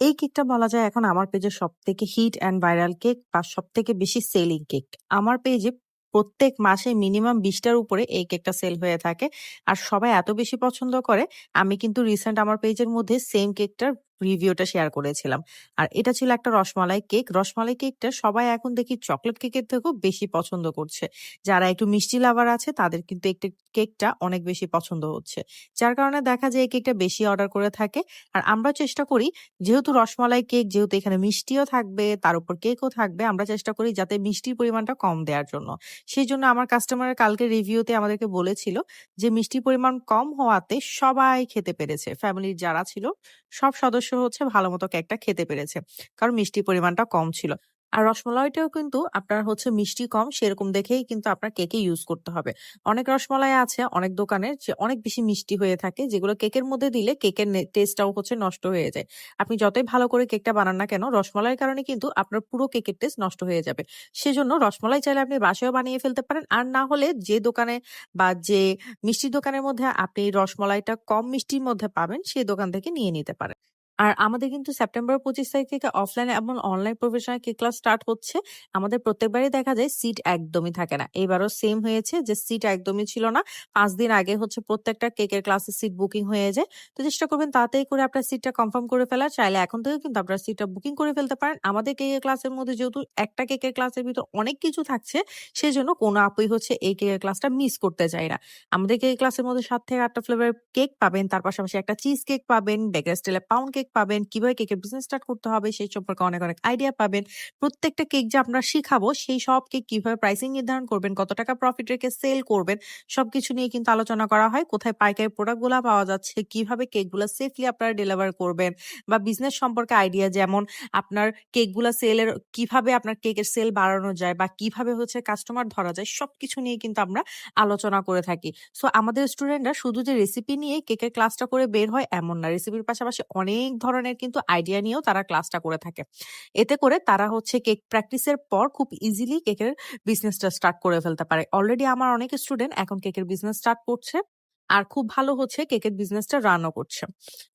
এই কেকটা বলা যায় এখন আমার পেজে সব থেকে হিট অ্যান্ড ভাইরাল কেক বা সব থেকে বেশি সেলিং কেক। আমার পেজে প্রত্যেক মাসে মিনিমাম বিশটার উপরে এই কেকটা সেল হয়ে থাকে। আর সবাই এত বেশি পছন্দ করে, আমি কিন্তু রিসেন্ট আমার পেজের মধ্যে সেম কেকটার রিভিউটা শেয়ার করেছিলাম। আর এটা ছিল একটা রসমালাই কেক। রসমালাই কেকটা সবাই এখন দেখি চকোলেট কেকের থেকেও বেশি পছন্দ করছে। যারা একটু মিষ্টি লাভার আছে তাদের কিন্তু একটু কেকটা অনেক বেশি পছন্দ হচ্ছে। যার কারণে দেখা যায় এই কেকটা বেশি অর্ডার করে থাকে। আর আমরা চেষ্টা করি যেহেতু রসমালাই কেক যেহেতু এখানে মিষ্টিও থাকবে, তার উপর কেকও থাকবে, আমরা চেষ্টা করি যাতে মিষ্টির পরিমাণটা কম দেওয়ার জন্য। সেই জন্য আমার কাস্টমার কালকে রিভিউতে আমাদেরকে বলেছিল যে মিষ্টির পরিমাণ কম হওয়াতে সবাই খেতে পেরেছে। ফ্যামিলির যারা ছিল সব সদস্য হচ্ছে ভালোমতো কেকটা খেতে পেরেছে। কারণ মিষ্টির পরিমাণটা কম ছিল। আর রসমালাইটাও কিন্তু আপনার হচ্ছে মিষ্টি কম, সেরকম দেখেই কিন্তু আপনার কেকে ইউজ করতে হবে। অনেক রসমালাই আছে, অনেক দোকানের যে অনেক বেশি মিষ্টি হয়ে থাকে, যেগুলো কেকের মধ্যে দিলে কেকের টেস্টটাও হচ্ছে নষ্ট হয়ে যায়। আপনি যতই ভালো করে কেকটা বানান না কেন, রসমালাইয়ের কারণে কিন্তু আপনার পুরো কেকের টেস্ট নষ্ট হয়ে যাবে। সেজন্য রসমালাই চাইলে আপনি বাসায়ও বানিয়ে ফেলতে পারেন। আর না হলে যে দোকানে বা যে মিষ্টির দোকানের মধ্যে আপনি রসমালাইটা কম মিষ্টির মধ্যে পাবেন সেই দোকান থেকে নিয়ে নিতে পারেন। আর আমাদের কিন্তু সেপ্টেম্বর ২৫ তারিখ থেকে অফলাইন এবং online professional cake class start হচ্ছে। আমাদের প্রত্যেকবারই দেখা যায় সিট একদমই থাকে না। এবারও সেম হয়েছে যে সিট একদমই ছিল না। ৫ দিন আগে হচ্ছে প্রত্যেকটা কেকের ক্লাসের সিট বুকিং হয়ে যায়। তো চেষ্টা করবেন তাড়াতাড়ি করে আপনার সিটটা কনফার্ম করে ফেলা চাইলে এখন থেকে কিন্তু আপনার সিটটা বুকিং করে ফেলতে পারেন। আমাদের কেকের ক্লাসের মধ্যে যেহেতু একটা কেকের ক্লাসের ভিতর অনেক কিছু থাকছে, সেই জন্য কোনো আপুই হচ্ছে এই কেকের ক্লাসটা মিস করতে চায় না। আমাদের কেকের ক্লাসের মধ্যে সাত থেকে ৮ টা ফ্লেভারের কেক পাবেন। তার পাশাপাশি একটা চিজ কেক পাবেন, বেকারি স্টাইলে পাউন্ড কেক পাবেন, কীভাবে কেকের বিজনেস স্টার্ট করতে হবে সেই সম্পর্কে অনেক, অনেক আইডিয়া পাবেন। প্রত্যেকটা কেক যে আমরা শিখাবো সেই সব কেক কীভাবে প্রাইসিং নির্ধারণ করবেন, কত টাকা প্রফিট রেখে সেল করবেন, সবকিছু নিয়ে কিন্তু আলোচনা করা হয়। কোথায় পাইকারি প্রোডাক্টগুলা পাওয়া যাচ্ছে, কীভাবে কেকগুলা সেফলি আপনারা ডেলিভার করবেন বা বিজনেস সম্পর্কে আইডিয়া যেমন আপনার কেকগুলা সেলের কীভাবে আপনার কেকের সেল বাড়ানো যায় বা কীভাবে হচ্ছে কাস্টমার ধরা যায় সবকিছু নিয়ে কিন্তু আমরা আলোচনা করে থাকি। সো আমাদের স্টুডেন্টরা শুধু যে রেসিপি নিয়ে কেকের ক্লাসটা করে বের হয় এমন না। রেসিপির পাশাপাশি অনেক ধরনের কিন্তু আইডিয়া নিয়েও তারা ক্লাসটা করে থাকে। এতে করে তারা হচ্ছে কেক প্র্যাকটিসের পর খুব ইজিলি কেকের বিজনেসটা স্টার্ট করে ফেলতে পারে। অলরেডি আমার অনেক স্টুডেন্ট এখন কেকের বিজনেস স্টার্ট করছে। আর খুব ভালো হচ্ছে কেকের বিজনেসটা রানও করছে।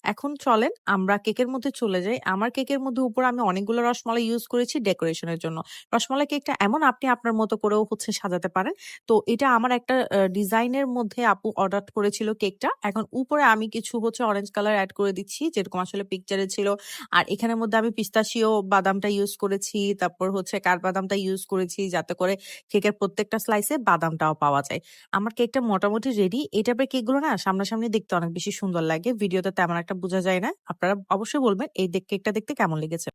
এখন চলেন, আমরা কেকের মধ্যে চলে যাই। আমার কেকের মধ্যে উপরে আমি অনেকগুলো রসমালাই ইউজ করেছি ডেকোরেশনের জন্য। রসমালাই কেকটা এমন আপনি আপনার মতো করেও হচ্ছে সাজাতে পারেন। তো এটা আমার একটা ডিজাইনের মধ্যে আপু অর্ডার করেছিল কেকটা। এখন উপরে আমি কিছু হচ্ছে অরেঞ্জ কালার অ্যাড করে দিচ্ছি, যেরকম আসলে পিকচারে ছিল। আর এখানের মধ্যে আমি পিস্তাশিও বাদামটা ইউজ করেছি। তারপর হচ্ছে কাঠবাদামটা ইউজ করেছি, যাতে করে কেকের প্রত্যেকটা স্লাইসে বাদামটাও পাওয়া যায়। আমার কেকটা মোটামুটি রেডি। এটা টাইপের কেকগুলো না সামনাসামনি দেখতে অনেক বেশি সুন্দর লাগে। ভিডিওতে তেমন একটা বোঝা যায় না। আপনারা অবশ্যই বলবেন, এই কেকটা দেখতে কেমন লেগেছে।